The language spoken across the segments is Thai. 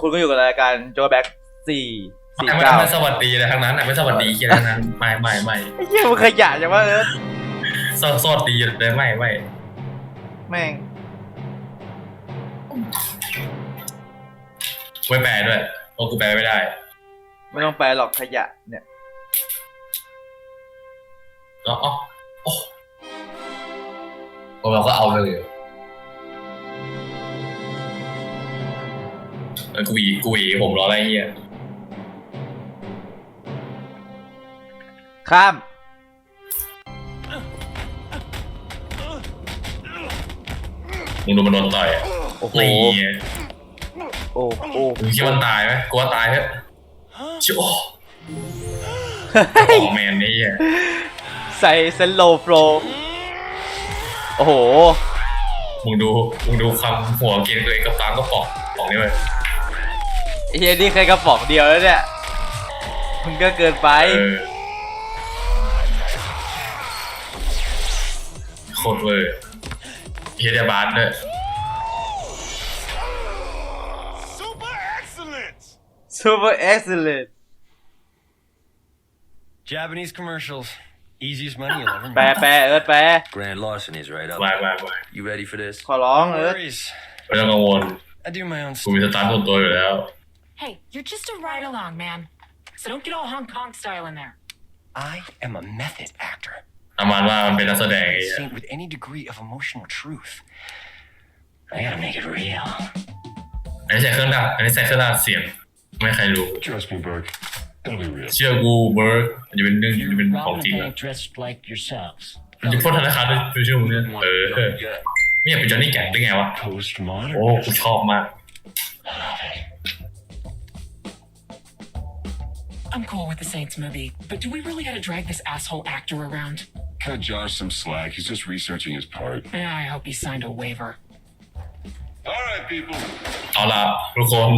คุณก็อยู่กับรายการโจแบ็กสี่สี่ไม่เก้าไม่สวัสดีเลยทั้งนั้นอะไม่สวัสดีเกียร์ทั้งนั้นไม่ไม่ไม่ไอ้เหี้ยมึงขยะจังวะเอิร์ธสสวัสดีเลยไม่ไม่แม่งไม่แปลด้วยโอ้กูแปลไม่ได้ ไม่ต้องแปลหรอกขยะเนี่ยอ๋ออ๋อโอ้โอ้เราก็เอาเลย กูอีกูอีผมรออะไรเงี้ยข้าม มึงดูมันโดนต่อยอะโอ้โห นี่ไงโอ้โอ้มึงคิดว่ามันตายไหมกูว่าตายเถอะชิโอ้เฮ้ยของแมนนี่อะใส่เซนโลโฟรโอ้โห มึงดูมึงดูคำหัวเกรียนตัวเองกับตามก็ปอกปอกนี่เลย ไอ้เฮียนี่เคยกระป๋องเดียวแล้วเนี่ยมึงก็เกินไป เออโคตรเวอร์เฮียเดียบาร์ด้วย Super excellent! super excellent Japanese commercials. Easiest money you'll ever แปล make. แปลเอิร์ธแปล Grand Larceny is right up. วายวายวาย You ready for this? ขอร้อง No เอิร์ธ worries. ไม่ต้องกังวล I do my own กูมีส stuff. ตาร์ทตัวตัวอยู่แล้ว Hey, you're just a ride along, man. So don't get all Hong Kong style in there. I am a method actor. ประมาณว่ามันเป็นนักแสดงไอ้ A เหี้ย saint with any degree of emotional truth. I gotta make it real. อันนี้ใส่เครื่องดักอันนี้ใส่เครื่องดักเสียง ไม่ใครรู้ Trust me, Burke. It'll be real. เชื่อกูเบิร์กมันจะเป็นเรื่องมัน You're จะเป็นของ robbing จริง a อะ bank dressed like yourselves. มันจะพ้นธนาคารด้วยดูชื่อมึงเนี่ยเออเออไม่อยากเป็นจอห์นนี่แก่นได้ไงวะ Postmodern. โอ้กูชอบมาก I'm cool with the Saints movie, but do we really gotta drag this asshole actor around? Cut Josh some slack. He's just researching his part. Yeah, I hope he signed a waiver. All right, people. เอาล่ะทุกคน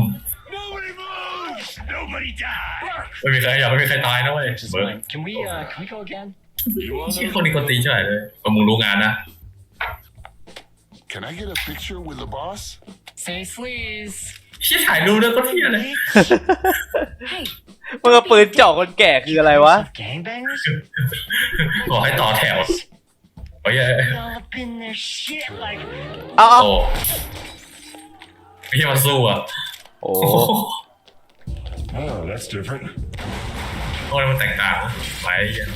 Nobody moves! Nobody dies! ไม่มีใครอยากไม่มีใครตายนะเว้ย Just เบิร์ก mine. Can we uh can we go again? You want เชี่ย to? คนนี้คนตีนใช่ไหมเลยก็มึงรู้งานนะ Can I get a picture with the boss? Say sleaze. เชี่ยถ่ายรูปด้วยก็เที่ยเลย Hey, มึงเอาปืนเจาะคนแก่คืออะไรวะ Of gangbangers? บอกให้ต่อแถวโอ้ย All up in their shit like เอาเอาโอ้ไม่ใช่มาสู้อะโอ้โอ้โห Oh, that's different. โอ้ยมันแตกต่างไปไอ้เหี้ย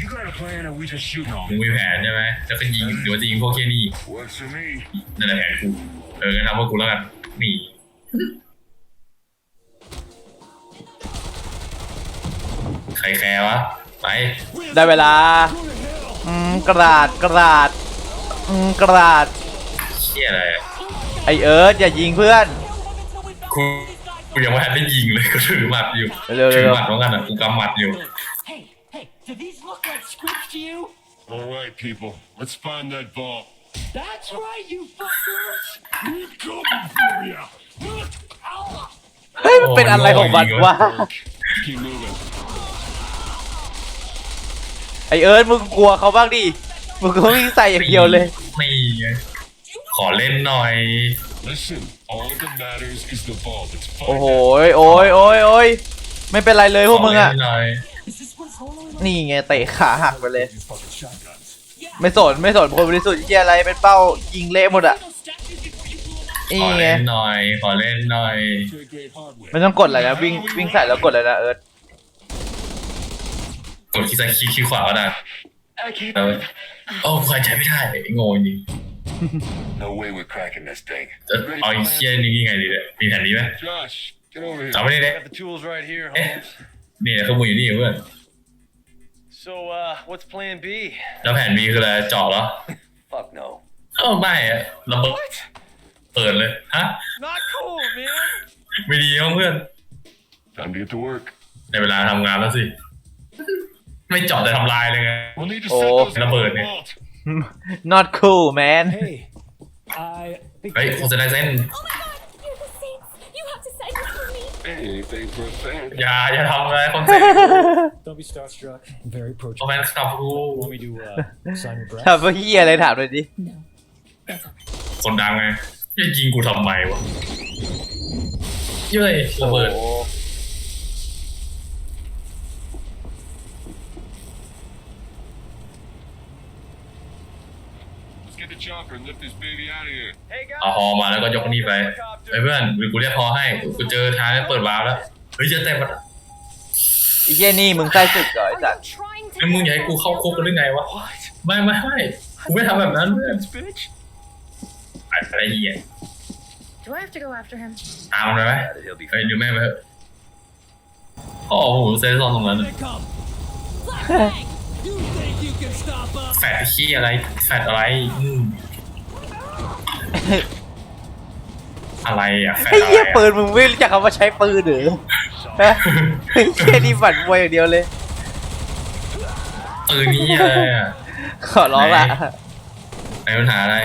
You got a plan, or we just shooting all? มึงมีแผนใช่ไหมจะเป็นยิงหรือว่าจะยิงพวกแค่นี้ Works for me. นั่นแหละแผนกู เอองั้นทำพวกกูแล้วกัน นี่ ใครแคร์วะไปได้เวลาอืมกระดาษกระดาษอืมกระดาษเชี่ยอะไรอะไอเอิร์ธอย่ายิงเพื่อน กูกูยังไม่ทันได้ยิงเลยกูถือหมัดอยู่เร็วๆ ถือหมัดเหมือนกันอะกูกำหมัดอยู่ Hey, hey, do these look like scripts to you? All right, people. Let's find that vault. That's right, you fuckers! We're coming for ya. เฮ้ยมันเป็นอะไรของมันวะ Burke, keep moving. ไอเอิร์ธมึงกลัวเขาบ้างดิมึงก็วิ่งใส่อย่างเดียวเลย นี่ไงขอเล่นหน่อย Listen, all that matters is the vault. Let's โอ้ find โห that. โอ้ยโอ้ยโอ้ยไม่เป็นไรเลยพวกมึงขอะเล่นหน่อยนี่ไงเตะขาหักไปเลยไม่สนไม่สนคนบริสุทธิ์ที่อะไรเป็นเป้ายิงเละหมดอะขนี่อไงเล่นหน่อย ขอเล่นหน่อย Grade hardware. ไม่ต้องกดอะไรนะวิ่งวิ่งใส่แล้วกดเลยนะเอิร์ธ กดคลิกซ้ายคลิกคลิกขวาก็ได้ okay. เออโอ้กูหายใจไม่ได้โง่จริง No way we're cracking this thing. จะเอาไอ้เชี่ยนี่ยังไงดีเนี่ยมีแผนนี้ไหม Josh, get over here. จับไม่ได้เลย Got the tools right here, Eh. Holmes. นี่เครื่องมืออยู่นี่เพื่อน So, uh, what's plan B? แล้วแผน B คืออะไรเจาะเหรอ Fuck no. เอ้าไม่อะระเบิดเปิดเลยฮะ Not cool, man! ไม่ดีมั้งเพื่อน Time to get to work. ในเวลาทำงานแล้วสิ ไม่เจาะแต่ทำลายเลยไง We'll need to Oh, set those in ระเบิด the เนี่ย vault. not cool man Hey, I think เฮ้ยโฆษณาเส้น Oh my god! You're the saints! You have to sign this for me! Anything for a fan. อย่าอย่าทำอะไรคนเซ็น don't be starstruck. Very เพราะ approachable. แฟนคลับกู Want me to uh, sign your breath? ทำเพื่อเฮียอะไรถามหน่อยดิ No. That's alright. คนดังไงจะยิงกูทำไมวะเย้ยระเบิดโอ้ Let's get the chopper and lift this baby out of here. เอาฮอมาแล้วก็ยกนี่ไปไอ้เพื่อนกูเรียกฮอให้กูเจอทางเปิดวาล์วแล้วเฮ้ยจะแต่มันไอ้เหี้ยนี่มึงใส่ศึกเหรอไอ้สัตว์ trying to ไอ้มึงอยากให้กูเข้าคุกกันหรือไงวะไม่ไม่ไม่กูไม่ทำแบบนั้นเพื่อนไอ้อะไรเหี้ย Do I have to go after him? ตามมันไปไหม Yeah, he'll be เฮ้ยดูแม่งไปเถอะโอ้โหเซซอนตรงนั้น They come. Flashbang! You think you can stop us? แฟดขี้อะไรแฟดอะไรอืม อะไรอะแฟดไอ้อะไรเหี้ยอะปืนมึงไม่รู้จักคำว่าใช้ปืนหรือฮะไอ้เหี้ยนี่ฝันมวยอย่างเดียวเลย ปืนนี้อะไรอะขอร้องละไหนปัญหาอะไร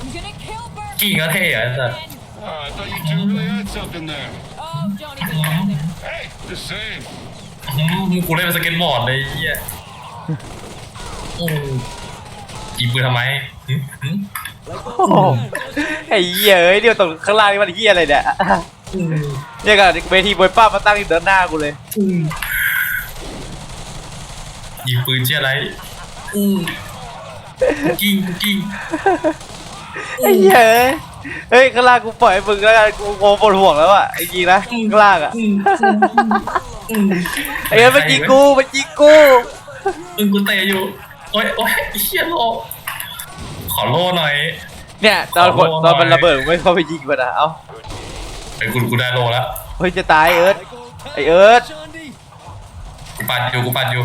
I'm gonna kill Bert! กิ้งก็เท่อะแต่ Oh, I thought you two really had something there. Oh, don't even bother. Hey, the same. อืมกูเล่นเป็นสเก็ตบอร์ดเลยไอ้เหี้ยโอ้ยิงปืนทำไมหึหึโอ้โห ไอ้เหี้ยเอ้ยเดี๋ยวตรงข้างล่างนี่มันเหี้ยอะไรเนี่ยเนี่ยกับเวทีมวยป้ามาตั้งอยู่ด้านหน้ากูเลยยิงปืนเชี่ยอะไรอืมกิ้งกิ้งไอ้เหี้ยเอ้ยเฮ้ยข้างล่างกูปล่อยให้มึงแล้วกันกูโง่ปวดห่วงแล้วอะไอ้จริงนะข้างล่างอะไอ้เอ้ยมันยิงกูมันยิงกูปืนกูเตะอยู่โอ้ยโอ้ยไอ้เหี้ยโลข อโลหน่อย เนี่ยตอนกดขอโล่ตอนมันหน่อยระเบิดมึงไม่เข้าไปยิงมันอะเอ้าไอ้กูกูได้โลแล้วเฮ้ยจะตายเอิร์ธไอ้เอิร์ธ Shandy. กูปัดอยู่กูปัดอยู่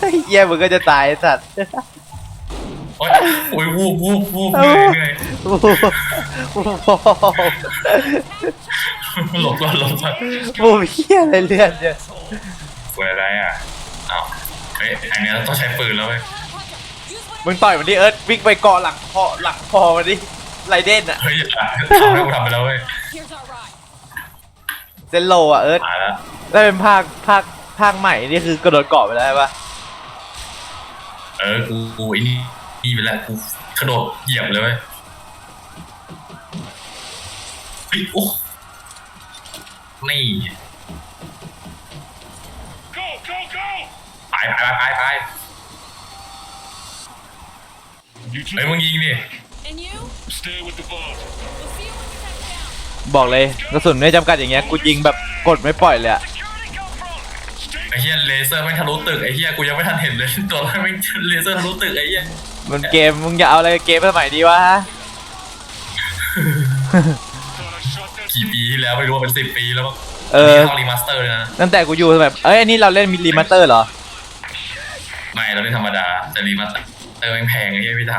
ไอ้เหี้ยมึงก็จะตายไอ้สัตว์โอ้ยโอ้ยวูบวูบวูบเหนื่อยเหนื่อยโอ้โหโอ้โหหลบก่อนหลบก่อนบูมเหี้ยอะไรเลื่อนเนี่ยกูอะไรอะอ้าวเฮ้ยอันเนี้ยต้องใช้ปืนแล้วเว้ย มึงต่อยมันดิเอิร์ธวิ่งไปเกาะหลังคอหลังคอมันดิไรเด่นอะเฮ้ยอย่าทำให้กูทำไปแล้วเว้ย Here's our ride. เซนโลอะเอิร์ธมาแล้วได้เป็นภาคภาคภาคใหม่นี่คือกระโดดเกาะไปแล้วใช่ปะเออ กูกูไอ้นี่นี่ไปแล้วกูกระโดดเหยียบเลยเว้ยเฮ้ยโอ้นี่ Go, go, go! ไปไปไปไปไป You two เฮ้ยมึงยิงดิ And you? stay with the boat. We'll see you when you touch down. บอกเลยกระสุนไม่จำกัดอย่างเงี้ยกูยิงแบบกดไม่ปล่อยเลยอะไอ้เหี้ยเลเซอร์แม่งทะลุตึกไอ้เหี้ยกูยังไม่ทันเห็นเลย ตัวแม่งเลเซอร์ทะลุตึกไอ้เหี้ยมันเกมมึงอย่าเอาอะไรกับเกมสมัยนี้วะ Thought I shot that กี่ปีที่แล้วไม่รู้ว่าเป็นสิบปีแล้วมั้งเออต้องรีมาสเตอร์เลยนะตั้งแต่กูอยู่แบบเอ้ยอันนี้เราเล่นมิลลิมาเตอร์เหรอ ไม่เราเล่นธรรมดาแต่รีมาสเตอร์ แม่งแพงไอ้เหี้ยพี่ท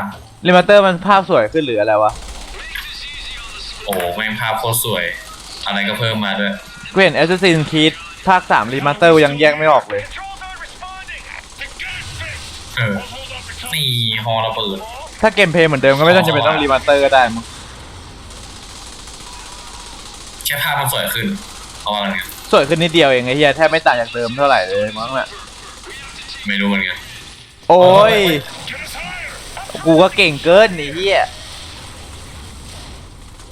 ลิมาเตอร์มันภาพสวยขึ้นหรืออะไรวะำโอ้โหแม่งภาพโคตรสวย อะไรก็เพิ่มมาด้วย กูเห็น Assassin's Creed ภาค3รีมาเตอร์ยังแยกไม่ออกเลย The gas fix! เออ Hold off the top. นี่ฮอระเบิดถ้าเกมเพลย์เหมือนเดิมก็ไม่ต้องจะเป็นต้องรีมาเตอร์ก็ได้มั้งแค่ภาพมันสวยขึ้นเอาว่ากันไงสวยขึ้นนิดเดียวเองไอ้เหี้ยแทบไม่ต่างจากเดิมเท่าไหร่เลยมั้งน่ะ ไม่รู้เหมือนกัน โอ้ย Get us higher! กูก็เก่งเกินไอ้เหี้ย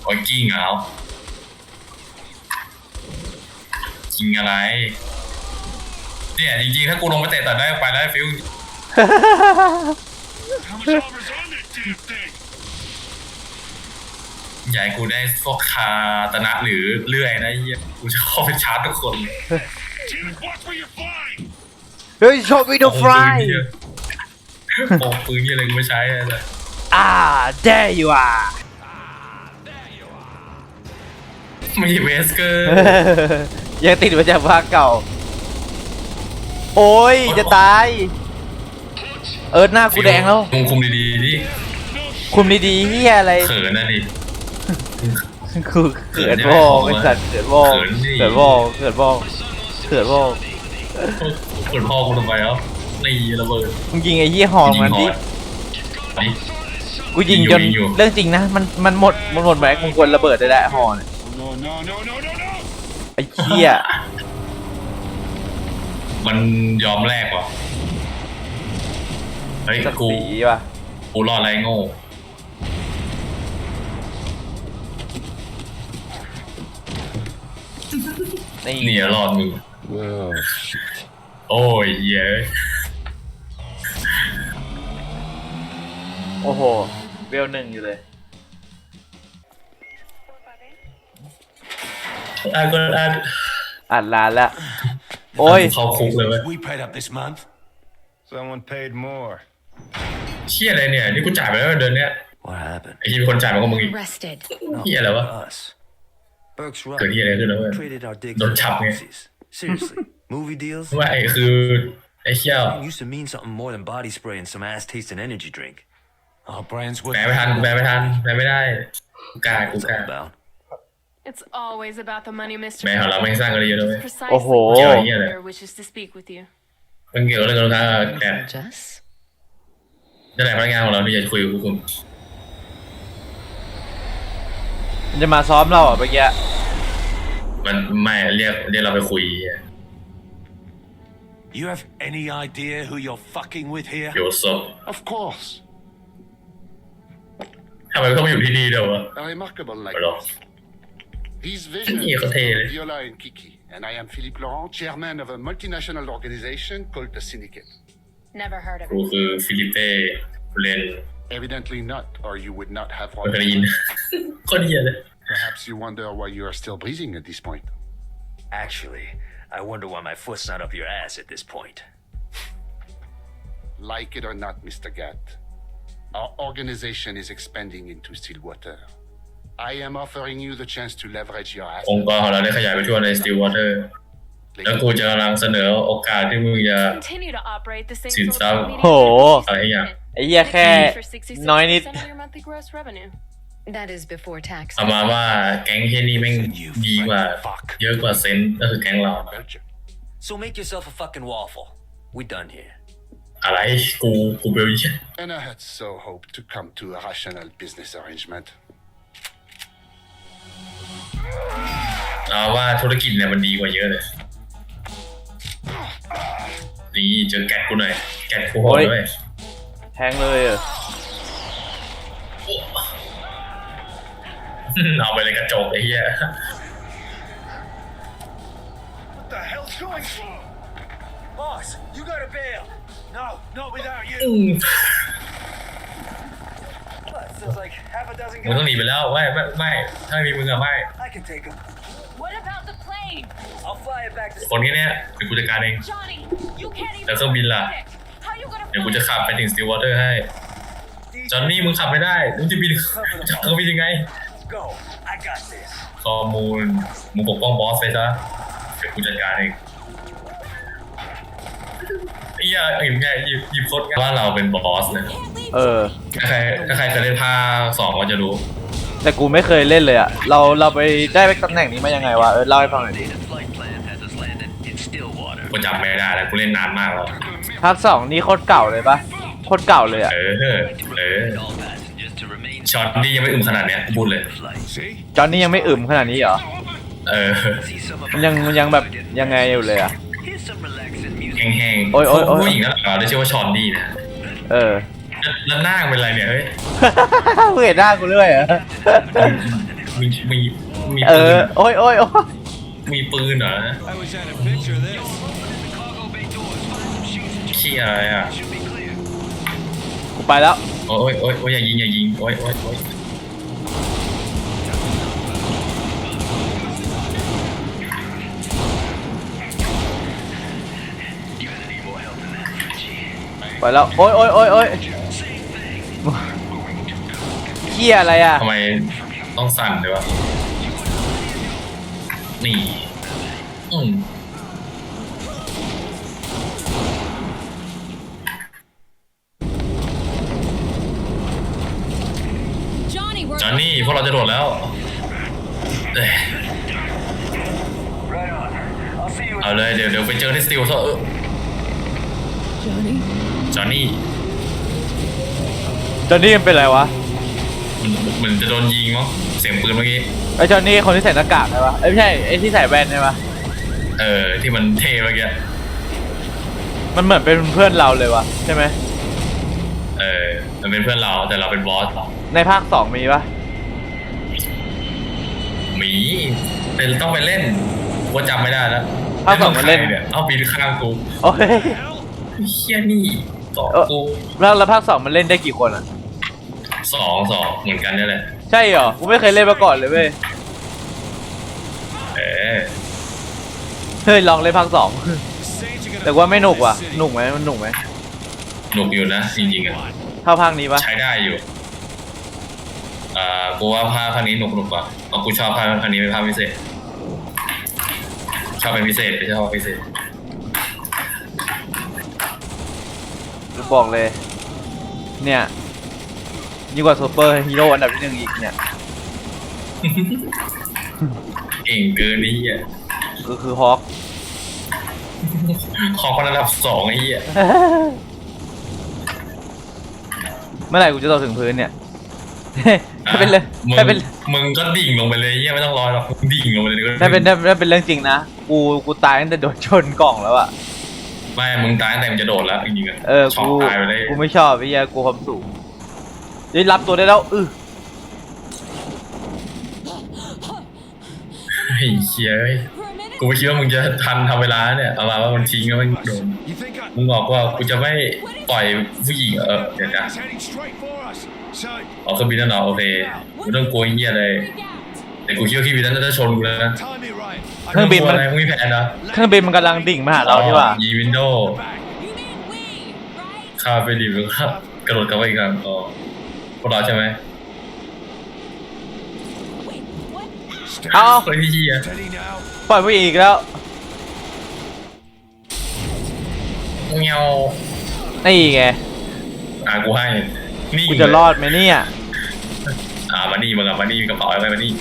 โอ้ยกิ้งเหรอกิ้งอะไร เนี่ยจริงๆ ถ้ากูลงไปเตะตัดได้ไปแล้วฟิว How much armor's on that damn thing? อยากให้กูได้พวกคาตนะหรือเลื่อยนะไอ้เหี้ยกูจะเข้าไปชาร์จทุกคน Damn it, watch where you're flying! เฮ้ยโชว์วิดีโอฟลาย โอ้ ปืนเหี้ยอะไรกูไม่ใช้เลยอ่า there you are ไม่ใช่เวสเกอร์ยังติดมาจากภาคเก่า โอ้ย จะตาย เอิร์ธหน้ากูแดงแล้ว คุมคุมดีๆดิคุมดีๆเฮียอะไร เขินนะดิกูเขินโบกไอ้สัตว์เขินโบกเขินดิเขินโบกเขินโบกเขินโบกเปิดพ่อกูทำไมแล้ ตีระเบิดมึงยิงไอ้ยี่ห้อมันดิไป กูยิงจนเรื่องจริงนะมันมันหมดมันหมดแม็กมึงควรระเบิดได้แหละฮอเนี่ยไอ้เหี้ย มันยอมแลกว่ะเฮ้ยสักกูกูรอดอะไรโง่นี่เนี่ยรอดมึงโอ้ยเหี้ โอ้โห เวลหนึ่งอยู่เลยอะก็อะอัดร้านละ โอ้ย เข้าคุกเลยเว้ย We paid up this month. Someone paid more. เชี่ยอะไรเนี่ย นี่กูจ่ายไปแล้วเดือนเนี้ย What happened? ไอ้ที่เป็นคนจ่ายมันก็มึงอีก Arrested. เหี้ยอะไรวะ Us. Burke's เกิด right. เหี้ยอะไรขึ้นแล้วเว้ย Traded our digs Don't for chop me. policies. Seriously, movie deals? ว่าไอ้คือไอ้เชี่ย Used to mean something more than body spray and some ass-tasting energy drink. Our brains were. แปลไม่ทันแปลไม่ทันแปลไม่ได้กูกล้ากู What's กล้า that about? It's always about the money, Mr. แม่ของเราไม่งสร้างกันเยอะเลยเว้ย Precisely. โอ้โห เกี่ยวกับเหี้ยอะไร Sir wishes to speak with you. มันเกี่ยวกับเรื่องการแกน Jess? นั่นแหละพนักงานของเราที่อยากจะคุยกับพวกคุณมันจะมาซ้อมเราอะเมื่อกี้มันไม่เรียกเรียกเราไปคุย You have any idea who you're fucking with here? โยโซ Of course. ทำไมต้องมาอยู่ที่นี่เดี๋ยววะ A remarkable ไปหรอ likeness. His vision Yeah, is okay. for Viola and Kiki, and I am Philippe Laurent, chairman of a multinational organization called the Syndicate. Never heard of กู it. คือฟิลิปเป้ผู้เล่น Evidently not, or you would not have ไม่เคยได้ยิน one. คนเหี้ยเลย Perhaps you wonder why you are still breathing at this point. Actually, I wonder why my foot's not up your ass at this point. Like it or not, Mr. Gatt, our organization is expanding into Stillwater. I am offering you the chance to leverage your องค์ assets. กรของเราได้ขยายไปทั่วในสติลวอเตอร์ แล้วกูจะกำลังเสนอโอกาสที่มึงจะ Continue to operate the same Xin social chào. media Ồ. business Ờ, ấy à? unit. ไอ้เหี้ยแค่ For 66% น้อยนิด of your monthly gross revenue. That is before tax. เอามาว่าแก๊งเฮียนี่แม่งดีกว่า เยอะกว่าเซนต์ก็คือแก๊งเรา Belgium. So make yourself a fucking waffle. We done here. อะไรกูกูเบลเยีย And I had so hoped to come to a rational business arrangement. เอาว่าธุรกิจเนี่ยมันดีกว่าเยอะเลย นี่เจอแกะกูหน่อย แกะกูโหดโอ้ย ด้วยแทงเลยเหรอเอาไปเลยกระจกไอ้เหี้ย What the hell's going on? Boss, you gotta bail. No, not without you. What, there's like half a dozen มึงต้องหนี guys. ไปแล้วไม่ไม่ไม่ถ้าไม่มีมึงอะไม่ I can take them. What about the plane? I'll fly it back to คนแค่เนี้ยเดี๋ยวกูจัดการเอง Johnny, you can't even แล้วเครื่องบินล่ะ fly it. How you gonna เดี๋ยวกู fly จะ it? ขับไปถึงสติลวอเตอร์ให้ จอห์นนี่มึงขับไม่ได้มึงจะบินจะเครื่องบินยังไง Go. I got this. ข้อมูลมึงปกป้องบอสไปซะเดี๋ยวกูจัดการเอง ไอ้เหี้ยเห็นไงหยิบหยิบโคตรง่ายว่าเราเป็นบอสนะเออ ถ้าใครถ้าใครเคยเล่นภาคสองก็จะรู้แต่กูไม่เคยเล่นเลยอะเราเราไปได้ตำแหน่งนี้มายังไงวะเออเล่าให้ฟังหน่อยดิ Data flight plan has us landed in Stillwater. กูจำไม่ได้แล้วกูเล่นนานมากแล้วภาคสองนี่โคตรเก่าเลยปะโคตรเก่าเลยอะเออเออ All passengers to remain ช็อตนี่ยังไม่อึมขนาดเนี้ยพูดเลย flight. See? จอนนี่ยังไม่อึมขนาดนี้เหรอ เออ See some of มันยังมันยังแบบยังไงอยู่เลยอะ Here's some relaxing music. แห้งๆโอ้ยโอ้ยโอ้ยผู้หญิงนั่นแหละได้ชื่อว่าชอนดี้นะเออ แล้วแล้วหน้าเป็นไรเนี่ยเฮ้ยมึงเห็นหน้ากูด้วยเหรอมีมีมีเอปือนโอ้ยโอ้ยโอ้ยมีปืนเหรอ I wish I had a picture of this. ขี้อะไรอะ กูไปแล้ว โอ้ยโอ้ยโอ้ยอย่ายิงอย่ายิงโอ้ยโอ้ยโอ้ย ไปแล้ว โอ้ยโอ้ยโอ้ยโอ้ยเฮียอะไรอะ ทำไมต้องสั่นเลยวะนี่ อืม Johnny, we're จอนนี่พวกเราจะโดดแล้วเอ้ย Right on. I'll see you เอาเลยเดี๋ยวเดี๋ยวไปเจอที่สติลซะเออ จอนนี่จอนนี่มันเป็นอะไรวะมันเหมือนจะโดนยิงมั้งเสียงปืนเมื่อกี้ไอ้จอนนี่คนที่ใส่หน้ากากใช่ปะเอ้ยไม่ใช่ไอ้ที่ใส่แว่นใช่ปะเออที่มันเท่เมื่อกี้มันเหมือนเป็นเพื่อนเราเลยวะใช่ไหมเออมันเป็นเพื่อนเราแต่เราเป็นบอสในภาคสองมีปะหมีเป็นต้องไปเล่นกูจำไม่ได้แล้วภาคสองมันเล่นใครเนี่ยเอาปีนข้างกูโอ้ยเฮียนี่ สองเออกูแล้วแล้วภาคสองมันเล่นได้กี่คนอะสองสองเหมือนกันนี่แหละใช่เหรอกูไม่เคยเล่นมาก่อนเลยเว้ยเออเฮ้ยลองเล่นภาคสองแต่ว่าไม่หนุกว่ะหนุกไหมมันหนุกไหมหนุกอยู่นะจริงๆอะเท่าภาคนี้ปะใช้ได้อยู่อ่ากูว่าภาคภาคนี้หนุกหนุกกว่าเพราะกูชอบภาคภาคนี้เป็นภาคพิเศษชอบเป็นพิเศษไม่ใช่ภาคพิเศษ บอกเลย เนี่ยยิ่งกว่าซูเปอร์ฮีโร่อันดับที่หนึ่งอีกเนี่ยเก่งเกินนี่อะก็คือฮอคของคนระดับสองไอ้เหี้ยเมื่อไหร่กูจะตกถึงพื้นเนี่ย ถ้าเป็นเรื่องมึงถ้าเป็นมึงก็ดิ่งลงไปเลยเหี้ยไม่ต้องรอหรอกมึงดิ่งลงไปเลยถ้าเป็นถ้าถ้าเป็นเรื่องจริงนะ กูกูตายตั้งแต่โดนชนกล่องแล้วอะ ไม่มึงตายตั้งแต่มึงจะโดดแล้วจริงๆอะเออช็อกกูตายไปเลยกูไม่ชอบไอ้เหี้ยกูความสูงได้รับตัวได้แล้วอือไอ้เหี้ยเอ้ยกูไม่คิดว่ามึงจะทันทำเวลาเนี่ยเอามาว่ามันทิ้งแล้วมันโดน You think I... มึงบอกว่ากูจะไม่ปล่อยผู้หญิงเออเดี๋ยวนะ He's heading straight for us. So, ออกเครื่องบินแล้วเนาะโอเคกูต้องกลัวไอ้เหี้ยเลย แต่กูคิดว่าเครื่องบินนั้นจะชนกูแล้วนะ time it right. เครื่องบินมัน มึงมีแผนนะเครื่องบินมันกำลังดิ่งมาหาเราใช่ป่ะยีวินโดว์ Back. You mean we, right? ข้าไปรีบแล้วก็กระโดดกลับไปอีกครั้งอ๋อพวกเราใช่ไหม Wait, what? เอาเฮ้ยพี่เหี้ย Steady now. ปล่อยผู้หญิงอีกแล้วเงี้ยวนี่ไงอ่ากูให้นี่กูจะรอดไหมเนี่ยอ่ามานี่มึงอะมานี่มีกระเป๋าอะไรมานี่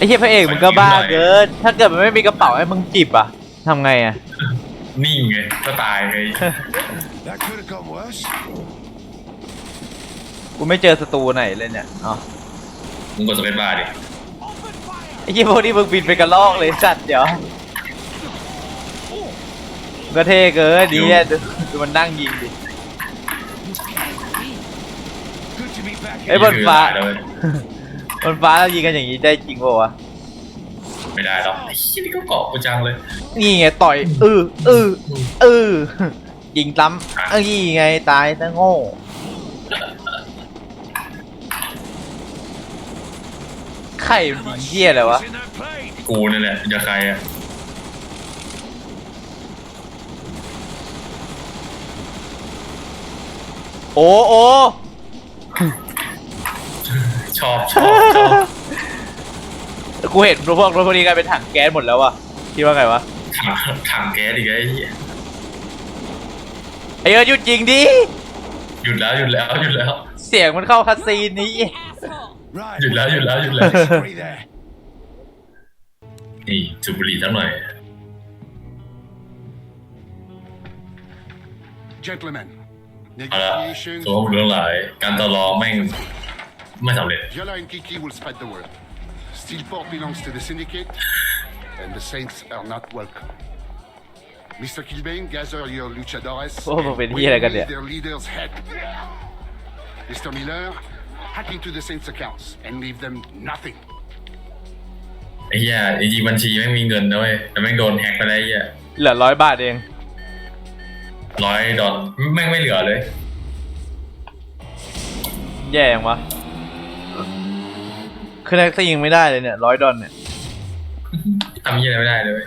ไอ้เหี้ยพระเอกมึงก็บ้าเกิน ถ้าเกิดมันไม่มีกระเป๋าให้มึงจิบอะทำไงอะนี่ไงก็ตายไง That could have gone worse. กูไม่เจอศัตรูไหนเลยเนี่ยอ๋อมึงกดสเปซบาร์ดิไอ้เหี้ยพวกนี้มึงบินไปกระลอกเลยสัตว์เดี๋ยวก็เท่เกินดีอะดูดูมันนั่งยิงดิ Good to be back ไอ้ย in. บนฟ้าไม่ได้เลย บนฟ้าเรายิงกันอย่างนี้ได้จริงป่าวะ ไม่ได้หรอกไอ้ชี้ยนี่ก็เกาะกูจังเลย นี่ไงต่อยเออเออเออยิงซ้ำเอ้ยนี่ไงตายซะโง่ ไข่มันยิงเหี้ยอะไรวะ What's in that plane? กูนี่แหละอย่าใครอะโอ้โอ้ ชอบชอบชอบกูเห็นพวกรถพวกนี้กลายเป็นถังแก๊สหมดแล้ววะคิดว่าไงวะถังถังแก๊สอีกไอ้เหี้ยไอ้เอิร์ธหยุดยิงดิหยุดแล้วหยุดแล้วหยุดแล้ว เสียงมันเข้าคัสซีนนี้ Asshole. Right. หยุดแล้วหยุดแล้วหยุดแล้ว Disagree there. นี่สูบบุหรี่สักหน่อย Gentlemen, เอาละ negotiations ตัวมึงเรื่องหลาย การต่อรองแม่ง ไม่สำเร็จ Viola and Kiki will spread the word. Steelport belongs to the Syndicate, and the Saints are not welcome. Mr. Kilbane, gather your luchadores Oh, and mon win béni, la with galère. their leader's head. Mr. Miller, hack into the Saints' accounts and leave them nothing. ไอ้เหี้ยจริงๆบัญชีแม่งมีเงินนะเว้ยแต่แม่งโดนแฮกไปได้ไอ้เหี้ย เหลือร้อยบาทเอง ร้อยดอลแม่งไม่เหลือเลย แย่ยังวะ คือแน็กซี่ยิงไม่ได้เลยเนี่ยร้อยดอนเนี่ย ทำยี่อะไรไม่ได้เลยเว้ย